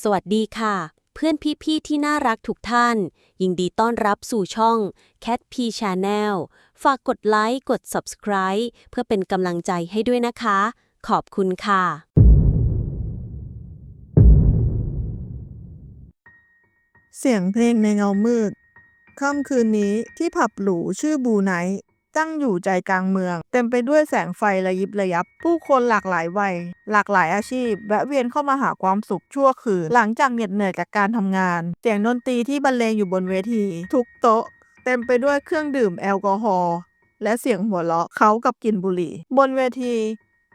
สวัสดีค่ะ เพื่อนพี่ๆที่น่ารักทุกท่าน ยินดีต้อนรับสู่ช่อง Cat P Channel ฝากกดไลค์กด Subscribe เพื่อเป็นกำลังใจให้ด้วยนะคะ ขอบคุณค่ะ เสียงเพลงในเงามืด ค่ำคืนนี้ที่ผับหรูชื่อบูไนท์ ตั้งอยู่ใจกลางเมือง เต็มไปด้วยแสงไฟระยิบระยับ ผู้คนหลากหลายวัย หลากหลายอาชีพแวะเวียนเข้ามาหาความสุขชั่วคืน หลังจากเหน็ดเหนื่อยจากการทำงาน เสียงดนตรีที่บรรเลงอยู่บนเวที ทุกโต๊ะ เต็มไปด้วยเครื่องดื่มแอลกอฮอล์และเสียงหัวเราะเขากับกลิ่นบุหรี่ บนเวที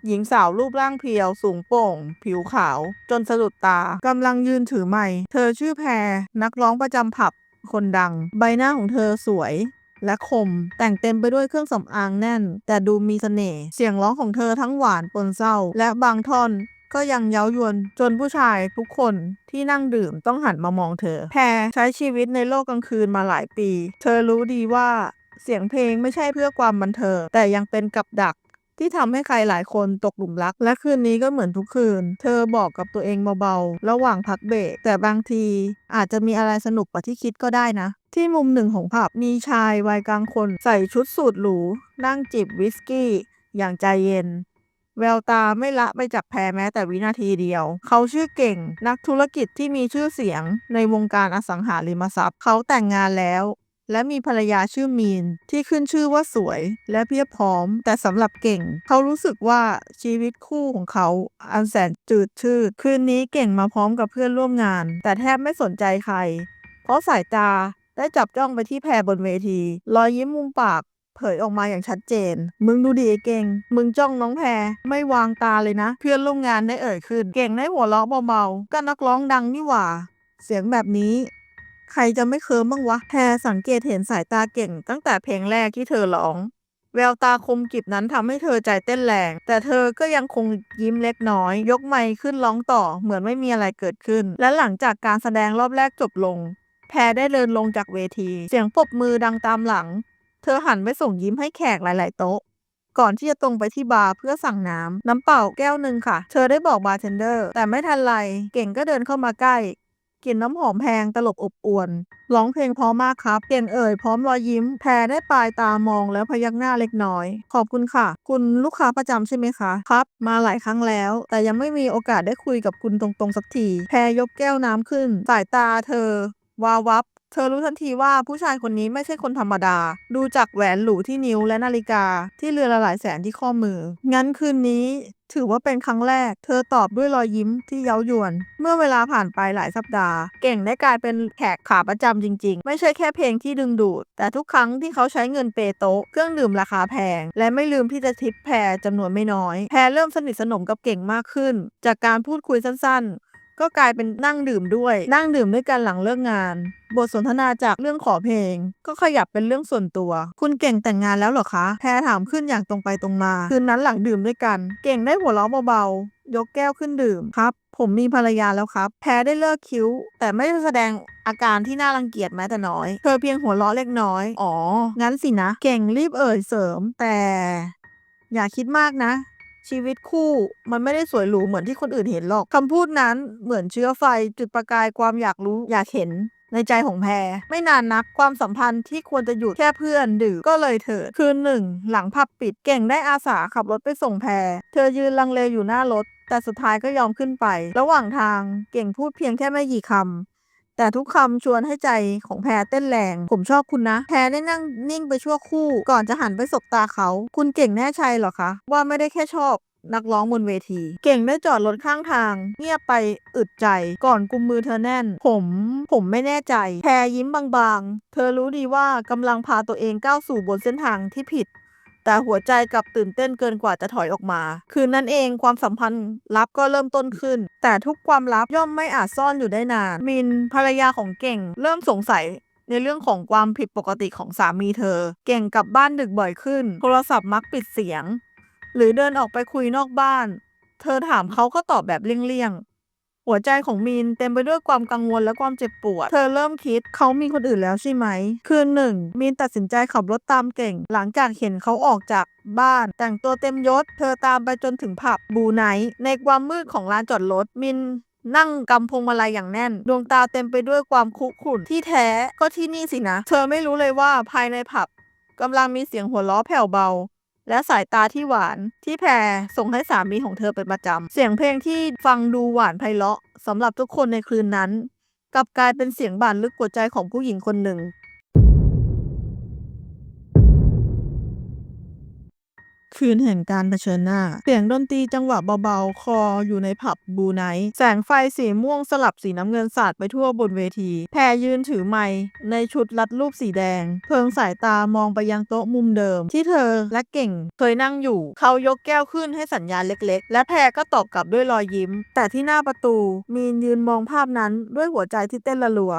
หญิงสาวรูปร่างเพียว สูงโป่ง ผิวขาว จนสะดุดตากำลังยืนถือไมค์เธอชื่อแพร นักร้องประจำผับ คนดัง ใบหน้าของเธอสวย และคม แต่งเต็มไปด้วยเครื่องสำอางแน่น แต่ดูมีเสน่ห์เสียงร้องของเธอทั้งหวานปนเศร้า และบางท่อนก็ยังเย้ายวนจนผู้ชายทุกคนที่นั่งดื่มต้องหันมามองเธอ แพรใช้ชีวิตในโลกกลางคืนมาหลายปี เธอรู้ดีว่าเสียงเพลงไม่ใช่เพื่อความบันเทิงแต่ยังเป็นกับดัก ที่ทำให้ใครหลายคนตกหลุมรัก และคืนนี้ก็เหมือนทุกคืน เธอบอกกับตัวเองเบาๆ ระหว่างพักเบรกแต่บางทีอาจจะมีอะไรสนุกกว่าที่คิดก็ได้นะ ที่มุมหนึ่งของผับมีชายวัยกลางคนใส่ชุดสูทหรูนั่งจิบวิสกี้ อย่างใจเย็น แววตาไม่ละไปจากแพรแม้แต่วินาทีเดียว เขาชื่อเก่ง นักธุรกิจที่มีชื่อเสียงในวงการอสังหาริมทรัพย์ เขาแต่งงานแล้ว และมีภรรยาชื่อมีน ที่ขึ้นชื่อว่าสวย และเพียบพร้อม แต่สำหรับเก่ง เขารู้สึกว่าชีวิตคู่ของเขาอันแสนจืดชืด คืนนี้เก่งมาพร้อมกับเพื่อนร่วมงาน แต่แทบไม่สนใจใคร เพราะสายตาได้จับจ้องไปที่แพรบนเวที รอยยิ้มมุมปากเผยออกมาอย่างชัดเจน มึงดูดีไอเก่ง มึงจ้องน้องแพร ไม่วางตาเลยนะ เพื่อนร่วมงานได้เอ่ยขึ้น เก่งได้หัวเราะเบาๆก็นักร้องดังนี่หว่า เสียงแบบนี้ ใครจะไม่เคิมบ้างวะแพรสังเกตเห็นสายตาเก่ง ตั้งแต่เพลงแรกที่เธอร้อง แววตาคมกริบนั้นทำให้เธอใจเต้นแรง แต่เธอก็ยังคงยิ้มเล็กน้อย ยกไมค์ขึ้นร้องต่อ เหมือนไม่มีอะไรเกิดขึ้น และหลังจากการแสดงรอบแรกจบลง แพรได้เดินลงจากเวที เสียงปรบมือดังตามหลัง เธอหันไปส่งยิ้มให้แขกหลาย ๆ โต๊ะก่อนที่จะตรงไปที่บาร์เพื่อสั่งน้ำ น้ำเปล่าแก้วหนึ่งค่ะ เธอได้บอกบาร์เทนเดอร์ แต่ไม่ทันไร เก่งก็เดินเข้ามาใกล้ กลิ่นน้ำหอมแพงตลบอบอวน ร้องเพลงพร้อมมากครับ เปลี่ยนเอ่ยพร้อมรอยยิ้ม แพรได้ปลายตามองแล้วพยักหน้าเล็กน้อย ขอบคุณค่ะ คุณลูกค้าประจำใช่ไหมคะ ครับ มาหลายครั้งแล้ว แต่ยังไม่มีโอกาสได้คุยกับคุณตรงๆสักที แพรยกแก้วน้ำขึ้น สายตาเธอ วาววับ เธอรู้ทันทีว่าผู้ชายคนนี้ไม่ใช่คนธรรมดา ดูจากแหวนหรูที่นิ้วและนาฬิกา ที่เรือนละหลายแสนที่ข้อมือ งั้นคืนนี้ ถือว่าเป็นครั้งแรก เธอตอบด้วยรอยยิ้มที่เย้ายวน เมื่อเวลาผ่านไปหลายสัปดาห์ เก่งได้กลายเป็นแขกขาประจำจริง ๆ ไม่ใช่แค่เพลงที่ดึงดูด แต่ทุกครั้งที่เขาใช้เงินเปโต๊ะเครื่องดื่มราคาแพง และไม่ลืมที่จะทิปแพรจำนวนไม่น้อย แพรเริ่มสนิทสนมกับเก่งมากขึ้น จากการพูดคุยสั้น ๆ ก็กลายเป็นนั่งดื่มด้วย นั่งดื่มด้วยกันหลังเลิกงาน บทสนทนาจากเรื่องขอเพลง ก็ขยับเป็นเรื่องส่วนตัว คุณเก่งแต่งงานแล้วหรอคะ แพรถามขึ้นอย่างตรงไปตรงมา คืนนั้นหลังดื่มด้วยกัน เก่งได้หัวเราะเบาๆ ยกแก้วขึ้นดื่มครับ ผมมีภรรยาแล้วครับ แพรได้เลิกคิ้ว แต่ไม่แสดงอาการที่น่ารังเกียจแม้แต่น้อย เธอเพียงหัวเราะเล็กน้อย อ๋อ งั้นสินะ เก่งรีบเอ่ยเสริม แต่ อย่าคิดมากนะ ชีวิตคู่มันไม่ได้สวยหรูเหมือนที่คนอื่นเห็นหรอกคำพูดนั้นเหมือนเชื้อไฟจุดประกายความอยากรู้อยากเห็นในใจของแพรไม่นานนักความสัมพันธ์ที่ควรจะหยุดแค่เพื่อนดื่มก็เลยเถิดคืนหนึ่ง หลังผับปิดเก่งได้อาสาขับรถไปส่งแพร เธอยืนลังเลอยู่หน้ารถ แต่สุดท้ายก็ยอมขึ้นไป ระหว่างทางเก่งพูดเพียงแค่ไม่กี่คำ แต่ทุกคำชวนให้ใจของแพรเต้นแรง ผมชอบคุณนะ แพรได้นั่งนิ่งไปชั่วคู่ ก่อนจะหันไปสบตาเขา คุณเก่งแน่ใจเหรอคะ ว่าไม่ได้แค่ชอบนักร้องบนเวที เก่งได้จอดรถข้างทาง เงียบไปอึดใจก่อนกุมมือเธอแน่น ผมผมไม่แน่ใจ แพรยิ้มบางๆ เธอรู้ดีว่ากำลังพาตัวเองก้าวสู่บนเส้นทางที่ผิด แต่หัวใจกลับตื่นเต้นเกินกว่าจะถอยออกมา คืนนั้นเองความสัมพันธ์ลับก็เริ่มต้นขึ้น แต่ทุกความลับย่อมไม่อาจซ่อนอยู่ได้นาน มินภรรยาของเก่ง เริ่มสงสัยในเรื่องของความผิดปกติของสามีเธอ เก่งกลับบ้านดึกบ่อยขึ้น โทรศัพท์มักปิดเสียง หรือเดินออกไปคุยนอกบ้าน เธอถามเขาก็ตอบแบบเลี่ยง หัวใจของมีนเต็มไปด้วยความกังวลและความเจ็บปวด เธอเริ่มคิดเขามีคนอื่นแล้วใช่ไหม คืนหนึ่ง มีนตัดสินใจขับรถตามเก่ง หลังจากเห็นเขาออกจากบ้าน แต่งตัวเต็มยศ เธอตามไปจนถึงผับบูไนท์ในความมืดของลานจอดรถมินนั่งกำพงมาลัยอย่างแน่น ดวงตาเต็มไปด้วยความคุกรุ่นที่แท้ก็ที่นี่สินะ เธอไม่รู้เลยว่าภายในผับกำลังมีเสียงหัวเราะแผ่วเบา และสายตาที่หวานที่แพรส่งให้สามีของเธอเป็นประจำ เสียงเพลงที่ฟังดูหวานไพเราะสำหรับทุกคนในคืนนั้น กลับกลายเป็นเสียงบานลึกหัวใจของผู้หญิงคนหนึ่ง คืนแห่งการเผชิญหน้า เสียงดนตรีจังหวะเบาๆ คออยู่ในผับบูไนท์แสงไฟสีม่วงสลับสีน้ำเงินสาดไปทั่วบนเวที แพรยืนถือไมค์ในชุดรัดรูปสีแดง เพิงสายตามองไปยังโต๊ะมุมเดิม ที่เธอและเก่งเคยนั่งอยู่ เขายกแก้วขึ้นให้สัญญาณเล็กๆ และแพรก็ตอบกลับด้วยรอยยิ้ม แต่ที่หน้าประตูมีนยืนมองภาพนั้นด้วยหัวใจที่เต้นระรัว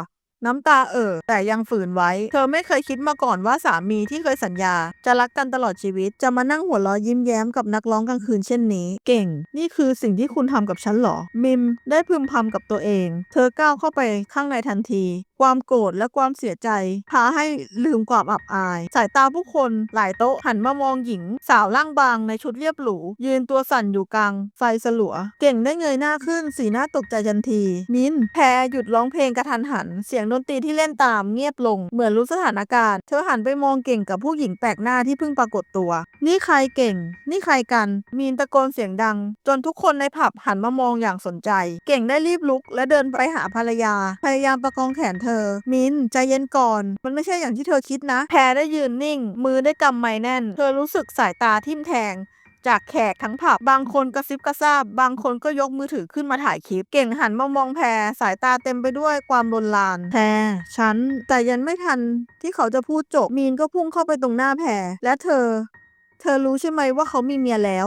น้ำตาเอ่อแต่ยังฝืนไว้ เธอไม่เคยคิดมาก่อนว่าสามีที่เคยสัญญา จะรักกันตลอดชีวิต จะมานั่งหัวเราะยิ้มแย้มกับนักร้องกลางคืนเช่นนี้ เก่ง นี่คือสิ่งที่คุณทำกับฉันเหรอ มิมได้พึมพำกับตัวเอง เธอก้าวเข้าไปข้างในทันที ความโกรธและความเสียใจพาให้ลืมความอับอาย สายตาผู้คนหลายโต๊ะหันมามองหญิง สาวร่างบางในชุดเรียบหรู ยืนตัวสั่นอยู่กลาง ไฟสลัว เก่งได้เงยหน้าขึ้น สีหน้าตกใจทันที มินแพรหยุดร้องเพลงกระทันหัน เสียงดนตรีที่เล่นตามเงียบลง เหมือนรู้สถานการณ์ เธอหันไปมองเก่งกับผู้หญิงแปลกหน้าที่เพิ่งปรากฏตัว นี่ใครเก่ง นี่ใครกัน มีนตะโกนเสียงดัง จนทุกคนในผับหันมามองอย่างสนใจ เก่งได้รีบลุก และเดินไปหาภรรยา พยายามประคองแขนเธอมินใจเย็นก่อน มันไม่ใช่อย่างที่เธอคิดนะ แพรได้ยืนนิ่ง มือได้กำไม้แน่น เธอรู้สึกสายตาทิ่มแทงจากแขกทั้งผับบางคนกระซิบกระซาบบางคนก็ยกมือถือขึ้นมาถ่ายคลิป เก่งหันมามองแพรสายตาเต็มไปด้วยความลนลาน แพรฉัน แต่ยังไม่ทันที่เขาจะพูดจบมีนก็พุ่งเข้าไปตรงหน้าแพรและเธอ เธอรู้ใช่ไหมว่าเขามีเมียแล้ว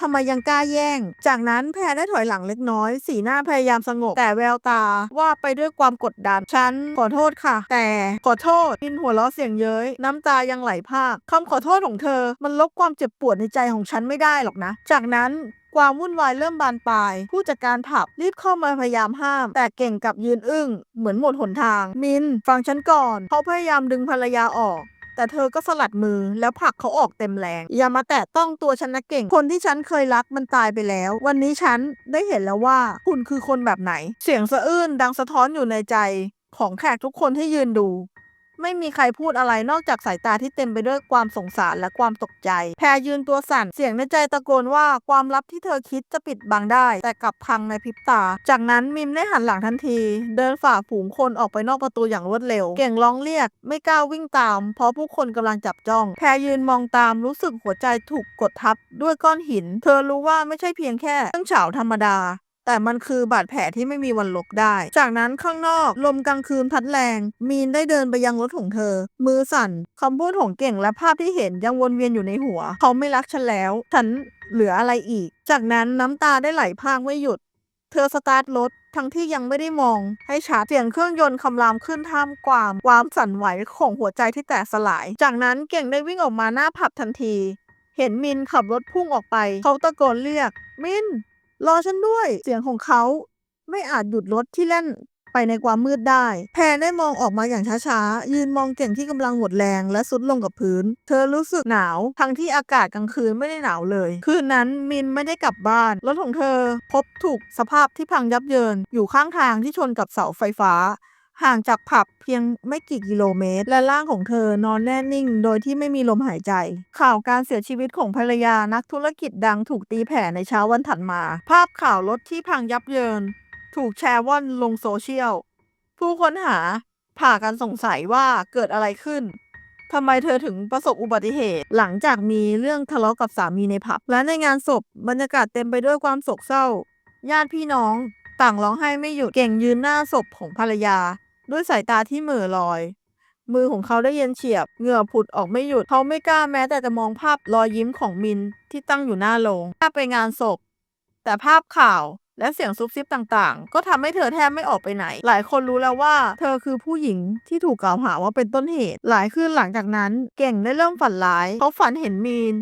ทำไมยังกล้าแย่ง จากนั้นแพรได้ถอยหลังเล็กน้อย สีหน้าพยายามสงบ แต่แววตาว่าไปด้วยความกดดัน ฉันขอโทษค่ะ แต่ขอโทษมินหัวเราะเสียงเย้ย น้ำตายังไหลพากคำขอโทษของเธอ มันลบความเจ็บปวดในใจของฉันไม่ได้หรอกนะ จากนั้นความวุ่นวายเริ่มบานปลาย ผู้จัดการผับรีบเข้ามาพยายามห้าม แต่เก่งกลับยืนอึ้ง เหมือนหมดหนทาง มิน ฟังฉันก่อน เขาพยายามดึงภรรยาออก แต่เธอก็สลัดมือแล้วผลักเขาออกเต็มแรง อย่ามาแตะต้องตัวฉันนะเก่ง คนที่ฉันเคยรักมันตายไปแล้ว วันนี้ฉันได้เห็นแล้วว่าคุณคือคนแบบไหน เสียงสะอื้นดังสะท้อนอยู่ในใจของแขกทุกคนที่ยืนดู ไม่มีใครพูดอะไรนอกจากสายตาที่เต็มไปด้วยความสงสารและความตกใจ แพรยืนตัวสั่น เสียงในใจตะโกนว่าความลับที่เธอคิดจะปิดบังได้ แต่กลับพังในพริบตา จากนั้นมิมได้หันหลังทันที เดินฝ่าฝูงคนออกไปนอกประตูอย่างรวดเร็ว เก่งร้องเรียก ไม่กล้าวิ่งตาม เพราะผู้คนกำลังจับจ้อง แพรยืนมองตามรู้สึกหัวใจถูกกดทับด้วยก้อนหิน เธอรู้ว่าไม่ใช่เพียงแค่เรื่องเฉาธรรมดา แต่มันคือบาดแผลที่ไม่มีวันลบได้ จากนั้นข้างนอกลมกลางคืนพัดแรง มีนได้เดินไปยังรถของเธอ มือสั่นคำพูดของเก่งและภาพที่เห็นยังวนเวียนอยู่ในหัว เขาไม่รักฉันแล้ว ฉันเหลืออะไรอีก จากนั้นน้ำตาได้ไหลพากไม่หยุด เธอสตาร์ทรถทั้งที่ยังไม่ได้มอง ให้ชัดเสียงเครื่องยนต์คำรามขึ้นท่ามกลางความสั่นไหวของหัวใจที่แตกสลาย จากนั้นเก่งได้วิ่งออกมาหน้าผับทันที เห็นมินขับรถพุ่งออกไป เขาตะโกนเรียก มิน รอฉันด้วย เสียงของเขาไม่อาจหยุดรถที่เล่นไปในความมืดได้ แพรได้มองออกมาอย่างช้าๆ ยืนมองเก่งที่กำลังหมดแรงและสุดลงกับพื้น เธอรู้สึกหนาว ทั้งที่อากาศกลางคืนไม่ได้หนาวเลย คืนนั้นมินไม่ได้กลับบ้าน รถของเธอพบถูกสภาพที่พังยับเยิน อยู่ข้างทางที่ชนกับเสาไฟฟ้า ห่างจากผับเพียงไม่กี่กิโลเมตร และร่างของเธอนอนแน่นิ่ง โดยที่ไม่มีลมหายใจ ข่าวการเสียชีวิตของภรรยานักธุรกิจดังถูกตีแผ่ในเช้าวันถัดมา ภาพข่าวรถที่พังยับเยิน ถูกแชร์ว่อนลงโซเชียล ผู้ค้นหาผ่ากันสงสัยว่าเกิดอะไรขึ้นทำไมเธอถึงประสบอุบัติเหตุ หลังจากมีเรื่องทะเลาะกับสามีในผับ และในงานศพบรรยากาศเต็มไปด้วยความโศกเศร้า ญาติพี่น้อง ต่างร้องไห้ไม่หยุดเก่งยืนหน้าศพของภรรยา ด้วยสายตาที่เหม่อลอย มือของเขาได้เย็นเฉียบ เหงื่อผุดออกไม่หยุด เขาไม่กล้าแม้แต่จะมองภาพรอยยิ้มของมินที่ตั้งอยู่หน้าโรงถ้าไปงานศพ แต่ภาพข่าวและเสียงซุบซิบต่างๆ ก็ทำให้เธอแทบไม่ออกไปไหน หลายคนรู้แล้วว่า เธอคือผู้หญิงที่ถูกกล่าวหาว่าเป็นต้นเหตุ หลายคืนหลังจากนั้น เก่งได้เริ่มฝันร้าย เขาฝันเห็นมีน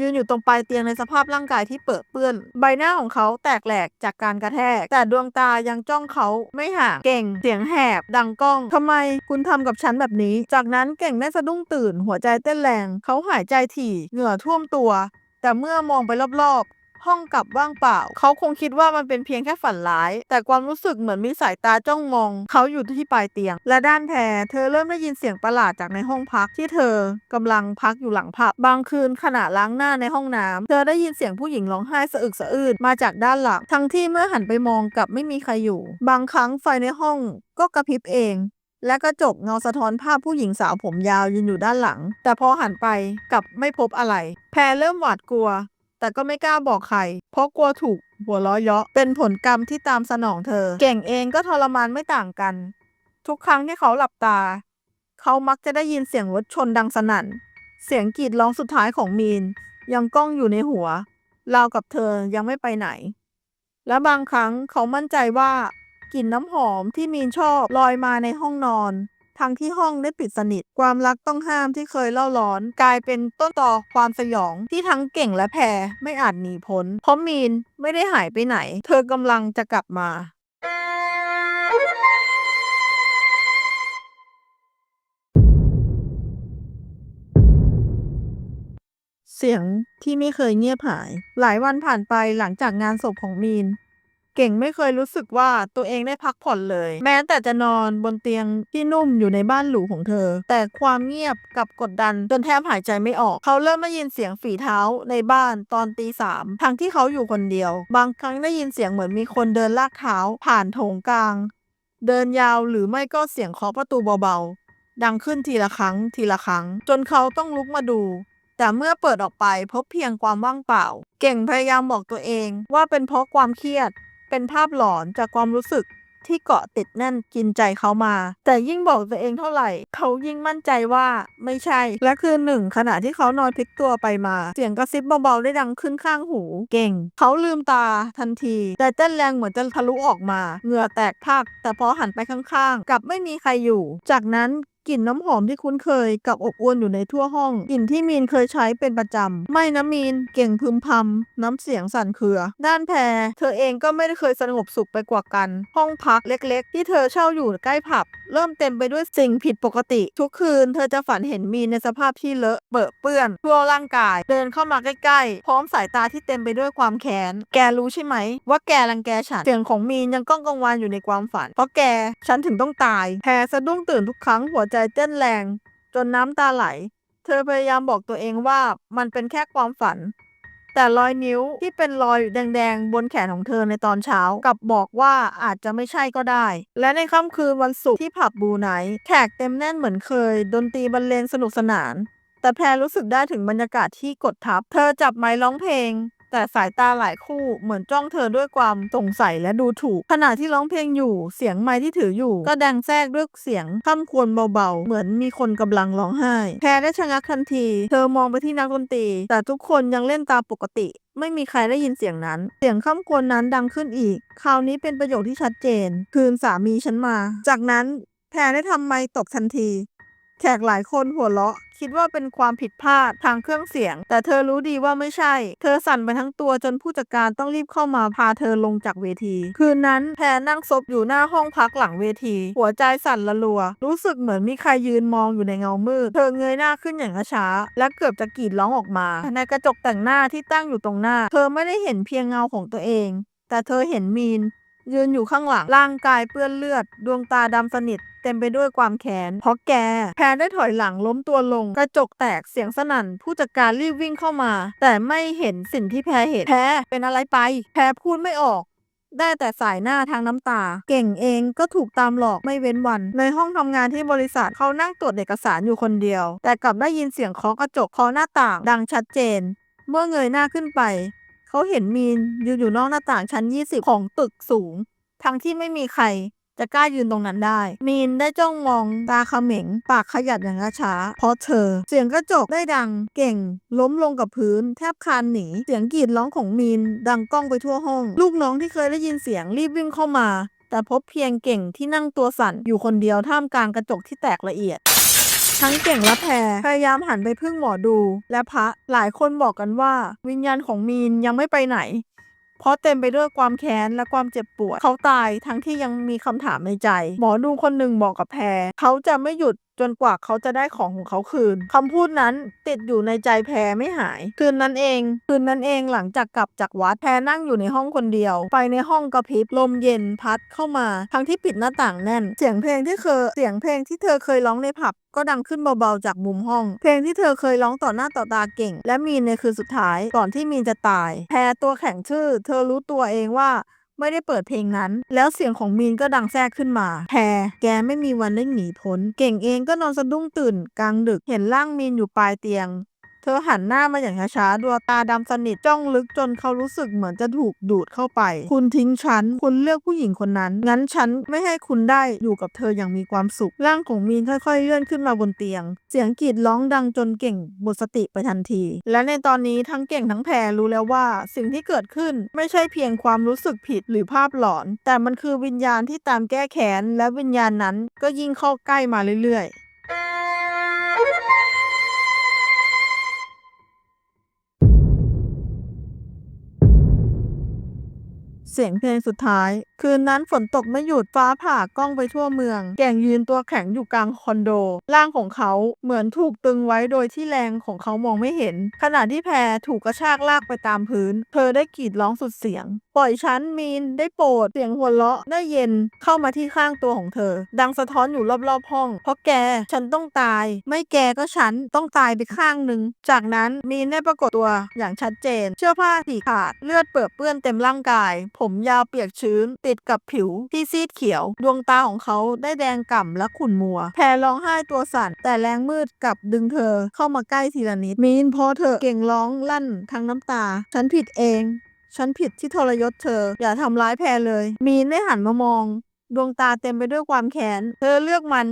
ยืนอยู่ตรงปลายเตียงในสภาพร่างกายที่เปื้อเปื้อน ใบหน้าของเขาแตกแหลกจากการกระแทก แต่ดวงตายังจ้องเขาไม่ห่างเก่ง เสียงแหบ ดังก้องทำไมคุณทำกับฉันแบบนี้ จากนั้นเก่งได้สะดุ้งตื่น หัวใจเต้นแรง เขาหายใจถี่เหงื่อท่วมตัว แต่เมื่อมองไปรอบๆ ห้องกลับว่างเปล่า เขาคงคิดว่ามันเป็นเพียงแค่ฝันร้าย แต่ความรู้สึกเหมือนมีสายตาจ้องมอง เขาอยู่ที่ปลายเตียง และด้านแพรเธอเริ่มได้ยินเสียงประหลาดจากในห้องพักที่เธอกำลังพักอยู่หลังผับบางคืนขณะล้างหน้าในห้องน้ำเธอได้ยินเสียงผู้หญิงร้องไห้สะอึกสะอื้นมาจากด้านหลัง ทั้งที่เมื่อหันไปมองกลับไม่มีใครอยู่ บางครั้งไฟในห้องก็กระพริบเองและกระจกเงาสะท้อนภาพผู้หญิงสาวผมยาวยืนอยู่ด้านหลัง แต่พอหันไปกลับไม่พบอะไร แพรเริ่มหวาดกลัว แต่ก็ไม่กล้าบอกใคร เพราะกลัวถูกหัวล้อเยาะ เป็นผลกรรมที่ตามสนองเธอ เก่งเองก็ทรมานไม่ต่างกัน ทุกครั้งที่เขาหลับตา เขามักจะได้ยินเสียงรถชนดังสนั่น เสียงกรีดร้องสุดท้ายของมีน ยังก้องอยู่ในหัวราวกับเธอยังไม่ไปไหน และบางครั้งเขามั่นใจว่ากลิ่นน้ำหอมที่มีนชอบลอยมาในห้องนอน ทั้งที่ห้องได้ปิดสนิท ความรักต้องห้ามที่เคยเล่าร้อน กลายเป็นต้นต่อความสยองที่ทั้งเก่งและแพรไม่อาจหนีพ้น เพราะมีนไม่ได้หายไปไหน เธอกำลังจะกลับมาเสียงที่ไม่เคยเงียบหาย หลายวันผ่านไปหลังจากงานศพของมีน เก่งไม่เคยรู้สึกว่าตัวเองได้พักผ่อนเลย แม้แต่จะนอนบนเตียงที่นุ่มอยู่ในบ้านหรูของเธอ แต่ความเงียบกับกดดันจนแทบหายใจไม่ออก เขาเริ่มได้ยินเสียงฝีเท้าในบ้านตอนตีสามทั้งที่เขาอยู่คนเดียว บางครั้งได้ยินเสียงเหมือนมีคนเดินลากเท้า ผ่านโถงกลาง เดินยาวหรือไม่ก็เสียงเคาะประตูเบาๆดังขึ้นทีละครั้ง ทีละครั้ง จนเขาต้องลุกมาดูแต่เมื่อเปิดออกไปพบเพียงความว่างเปล่า เก่งพยายามบอกตัวเองว่าเป็นเพราะความเครียด เป็นภาพหลอนจากความรู้สึกที่เกาะติดแน่นกินใจเขามา แต่ยิ่งบอกตัวเองเท่าไหร่ เขายิ่งมั่นใจว่าไม่ใช่ และคืนหนึ่งขณะที่เขานอนพลิกตัวไปมา เสียงกระซิบเบาๆได้ดังขึ้นข้างหู เก่ง เขาลืมตาทันที แต่เต้นแรงเหมือนจะทะลุออกมา เหงื่อแตกพรากแต่พอหันไปข้างๆกลับไม่มีใครอยู่ จากนั้นกลิ่นน้ำหอมที่คุ้นเคยกับอบอวนอยู่ในทั่วห้อง กลิ่นที่มีนเคยใช้เป็นประจำ ไม่นะมีน เก่งพึมพำ น้ำเสียงสั่นเครือ ด้านแพร เธอเองก็ไม่ได้เคยสงบสุขไปกว่ากัน ห้องพักเล็กๆ ที่เธอเช่าอยู่ใกล้ผับ เริ่มเต็มไปด้วยสิ่งผิดปกติ ทุกคืนเธอจะฝันเห็นมีนในสภาพที่เลอะเปรอะเปื้อน ทั่วร่างกาย เดินเข้ามาใกล้ๆ พร้อมสายตาที่เต็มไปด้วยความแค้น แกรู้ใช่ไหม ว่าแกรังแกฉัน เสียงของมีนยังก้องกังวานอยู่ในความฝัน เพราะแก ฉันถึงต้องตาย แพรสะดุ้งตื่นทุกครั้งหัวใจเต้นแรง จนน้ำตาไหล เธอพยายามบอกตัวเองว่ามันเป็นแค่ความฝัน แต่รอยนิ้วที่เป็นรอยแดงๆ บนแขนของเธอในตอนเช้ากลับบอกว่าอาจจะไม่ใช่ก็ได้ และในค่ำคืนวันศุกร์ที่ผับบูไนแขกเต็มแน่นเหมือนเคย ดนตรีบรรเลงสนุกสนาน แต่แพรรู้สึกได้ถึงบรรยากาศที่กดทับ เธอจับไม้ร้องเพลง แต่สายตาหลายคู่เหมือนจ้องเธอด้วยความสงสัยและดูถูก ขณะที่ร้องเพลงอยู่เสียงไม้ที่ถืออยู่ ก็ดังแทรกด้วยเสียงข้ามควรเบาๆ เหมือนมีคนกำลังร้องไห้ แพรได้ชะงักทันที เธอมองไปที่นักดนตรี แต่ทุกคนยังเล่นตามปกติไม่มีใครได้ยินเสียงนั้น เสียงข้ามควรนั้นดังขึ้นอีก คราวนี้เป็นประโยคที่ชัดเจน คืนสามีฉันมา จากนั้นแพรได้ทำไมค์ตกทันที แขกหลายคนหัวเราะ คิดว่าเป็นความผิดพลาดทางเครื่องเสียง แต่เธอรู้ดีว่าไม่ใช่ เธอสั่นไปทั้งตัวจนผู้จัดการต้องรีบเข้ามาพาเธอลงจากเวที คืนนั้นแพรนั่งซบอยู่หน้าห้องพักหลังเวที หัวใจสั่นละลัว รู้สึกเหมือนมีใครยืนมองอยู่ในเงามืด เธอเงยหน้าขึ้นอย่างช้า และเกือบจะกรีดร้องออกมา ในกระจกแต่งหน้าที่ตั้งอยู่ตรงหน้า เธอไม่ได้เห็นเพียงเงาของตัวเอง แต่เธอเห็นมีน ยืนอยู่ข้างหลังร่างกายเปื้อนเลือด ดวงตาดำสนิท เต็มไปด้วยความแค้นเพราะแก แพรได้ถอยหลังล้มตัวลง กระจกแตกเสียงสนั่น ผู้จัดการรีบวิ่งเข้ามา แต่ไม่เห็นสิ่งที่แพรเห็นแพรเป็นอะไรไป แพรพูดไม่ออกได้แต่สายหน้าทางน้ำตา เก่งเองก็ถูกตามหลอกไม่เว้นวัน ในห้องทำงานที่บริษัทเขานั่งตรวจเอกสารอยู่คนเดียว แต่กลับได้ยินเสียงเคาะกระจกเคาะหน้าต่าง ดังชัดเจน เมื่อเงยหน้าขึ้นไป เขาเห็นมีนยืนอยู่นอกหน้าต่างชั้น 20 ของตึกสูง ทั้งที่ไม่มีใครจะกล้ายืนตรงนั้นได้ มีนได้จ้องมองตาเขม็ง ปากขยับอย่างช้าๆเพราะเธอ เสียงกระจกได้ดัง เก่ง ล้มลงกับพื้น แทบคานหนี เสียงกรีดร้องของมีน ดังก้องไปทั่วห้อง ลูกน้องที่เคยได้ยินเสียงรีบวิ่งเข้ามา แต่พบเพียงเก่งที่นั่งตัวสั่นอยู่คนเดียวท่ามกลางกระจกที่แตกละเอียด ทั้งเก่งและแพรพยายามหันไปพึ่งหมอดู และพระหลายคนบอกกันว่า วิญญาณของมีนยังไม่ไปไหน เพราะเต็มไปด้วยความแค้นและความเจ็บปวด เขาตายทั้งที่ยังมีคำถามในใจ หมอดูคนหนึ่งบอกกับแพรเขาจะไม่หยุด จนกว่าเขาจะได้ของของเขาคืนคำพูดนั้นติดอยู่ในใจแพรไม่หาย คืนนั้นเอง คืนนั้นเองหลังจากกลับจากวัดแพรนั่งอยู่ในห้องคนเดียว ไฟในห้องกระพริบลมเย็นพัดเข้ามา ทั้งที่ปิดหน้าต่างแน่น เสียงเพลงที่เคยเสียงเพลงที่เธอเคยร้องในผับก็ดังขึ้นเบาๆจากมุมห้อง เพลงที่เธอเคยร้องต่อหน้าต่อตาเก่ง และมีนในคืนสุดท้ายก่อนที่มีนจะตาย แพรตัวแข็งชื่อ เธอรู้ตัวเองว่า ไม่ได้เปิดเพลงนั้น แล้วเสียงของมีนก็ดังแทรกขึ้นมาแพรแกไม่มีวันได้หนีพ้น เก่งเองก็นอนสะดุ้งตื่น กลางดึกเห็นร่างมีนอยู่ปลายเตียง เธอหันหน้ามาอย่างช้าๆดวงตาดำสนิทจ้องลึกจนเขารู้สึกเหมือนจะถูกดูดเข้าไป คุณทิ้งฉัน คุณเลือกผู้หญิงคนนั้น งั้นฉันไม่ให้คุณได้อยู่กับเธออย่างมีความสุข ร่างของมีนค่อยๆ เลื่อนขึ้นมาบนเตียง เสียงกรีดร้องดังจนเก่งหมดสติไปทันที และในตอนนี้ทั้งเก่งทั้งแพรรู้แล้วว่า สิ่งที่เกิดขึ้นไม่ใช่เพียงความรู้สึกผิดหรือภาพหลอน แต่มันคือวิญญาณที่ตามแก้แค้นและวิญญาณนั้นก็ยิ่งเข้าใกล้มาเรื่อยๆ เสียงเพลงสุดท้าย คืนนั้นฝนตกไม่หยุดฟ้าผ่ากล้องไปทั่วเมือง แก่งยืนตัวแข็งอยู่กลางคอนโด ร่างของเขาเหมือนถูกตึงไว้โดยที่แรงของเขามองไม่เห็น ขณะที่แพรถูกกระชากลากไปตามพื้น เธอได้กรีดร้องสุดเสียง ปล่อยฉันมีนได้โปรดเสียงหัวเราะได้เย็นเข้ามาที่ข้างตัวของเธอ ดังสะท้อนอยู่รอบๆห้อง เพราะแกฉันต้องตาย ไม่แกก็ฉันต้องตายไปข้างหนึ่งจากนั้นมีนได้ปรากฏตัวอย่างชัดเจน เสื้อผ้าสีขาดเลือดเปื้อนเปื้อนเต็มร่างกายผผมยาวเปียกชื้น ติดกับผิวที่ซีดเขียว ดวงตาของเขาได้แดงก่ำและขุ่นมัว แพรร้องไห้ตัวสั่น แต่แรงมืดกลับดึงเธอเข้ามาใกล้ทีละนิด มีนพอเธอเก่งร้องลั่นทั้งน้ำตา ฉันผิดเอง ฉันผิดที่ทรยศเธอ อย่าทำร้ายแพรเลย มีนได้หันมามอง ดวงตาเต็มไปด้วยความแค้น เธอเลือกมัน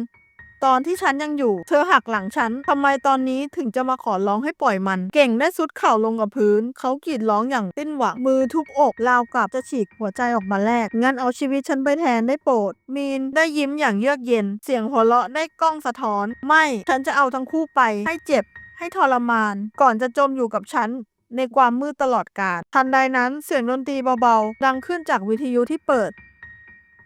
ตอนที่ฉันยังอยู่ เธอหักหลังฉันทำไมตอนนี้ถึงจะมาขอร้องให้ปล่อยมัน เก่งได้ซุดเข่าลงกับพื้น เขากรีดร้องอย่างสิ้นหวังมือทุบอกราวกับจะฉีกหัวใจออกมาแลกงั้นเอาชีวิตฉันไปแทนได้โปรด มีนได้ยิ้มอย่างเยือกเย็น เสียงหัวเราะได้กล้องสะท้อน ไม่ฉันจะเอาทั้งคู่ไปให้เจ็บ ให้ทรมาน ก่อนจะจมอยู่กับฉันในความมืดตลอดกาลทันใดนั้นเสียงดนตรีเบาๆ ดังขึ้นจากวิทยุที่เปิด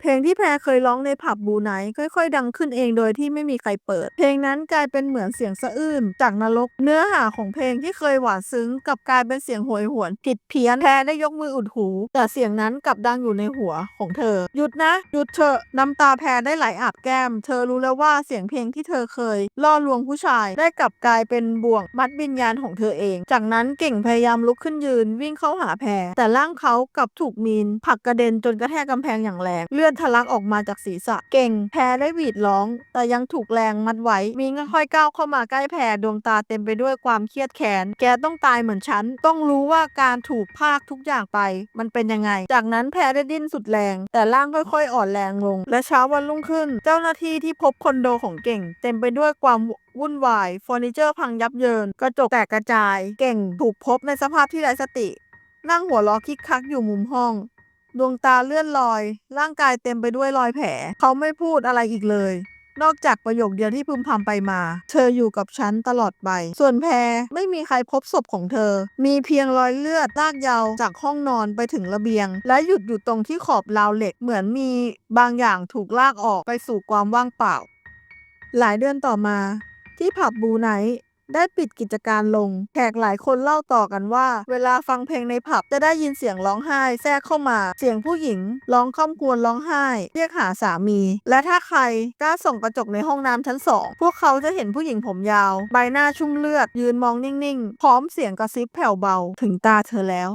เพลงที่แพรเคยร้องในผับบูไนค่อยๆ ดังขึ้นเองโดยที่ไม่มีใครเปิด เพลงนั้นกลายเป็นเหมือนเสียงสะอื้นจากนรก เนื้อหาของเพลงที่เคยหวานซึ้งกลับกลายเป็นเสียงโหยหวน ผิดเพี้ยนแพรได้ยกมืออุดหู แต่เสียงนั้นกลับดังอยู่ในหัวของเธอ หยุดนะ หยุดเถอะน้ำตาแพรได้ไหลอาบแก้ม เธอรู้แล้วว่าเสียงเพลงที่เธอเคย ล่อลวงผู้ชายได้กลับกลายเป็นบ่วงมัดวิญญาณของเธอเอง จากนั้นเก่งพยายามลุกขึ้นยืนวิ่งเข้าหาแพรแต่ร่างเขากลับถูกมีนผลักกระเด็นจนกระแทกกำแพงอย่างแรงเลือดทะลักออกมาจากศีรษะ เก่ง แพรได้หวีดร้อง แต่ยังถูกแรงมัดไว้มีนค่อยๆก้าวเข้ามาใกล้แพรดวงตาเต็มไปด้วยความเครียดแค้น แกต้องตายเหมือนฉัน ต้องรู้ว่าการถูกพากทุกอย่างไป มันเป็นยังไง จากนั้นแพรได้ดิ้นสุดแรง แต่ร่างค่อยๆ อ่อนแรงลง และเช้าวันรุ่งขึ้น เจ้าหน้าที่ที่พบคอนโดของเก่ง เต็มไปด้วยความวุ่นวายเฟอร์นิเจอร์พังยับเยิน กระจกแตกกระจาย เก่งถูกพบในสภาพที่ไร้สติ นั่งหัวล้อคิกคักอยู่มุมห้อง ดวงตาเลื่อนลอย ร่างกายเต็มไปด้วยรอยแผล เขาไม่พูดอะไรอีกเลย นอกจากประโยคเดียวที่พึมพำไปมา เธออยู่กับฉันตลอดไป ส่วนแพรไม่มีใครพบศพของเธอ มีเพียงรอยเลือดลากยาวจากห้องนอนไปถึงระเบียง และหยุดอยู่ตรงที่ขอบราวเหล็ก เหมือนมีบางอย่างถูกลากออกไปสู่ความว่างเปล่า หลายเดือนต่อมา ที่ผับบูไนท์ ได้ปิดกิจการลง แขกหลายคนเล่าต่อกันว่า เวลาฟังเพลงในผับจะได้ยินเสียงร้องไห้แทรกเข้ามา เสียงผู้หญิงร้องค่ำควรร้องไห้ เรียกหาสามี และถ้าใครกล้าส่องกระจกในห้องน้ำชั้นสองพวกเขาจะเห็นผู้หญิงผมยาว ใบหน้าชุ่มเลือด ยืนมองนิ่งๆ พร้อมเสียงกระซิบแผ่วเบาถึงตาเธอแล้ว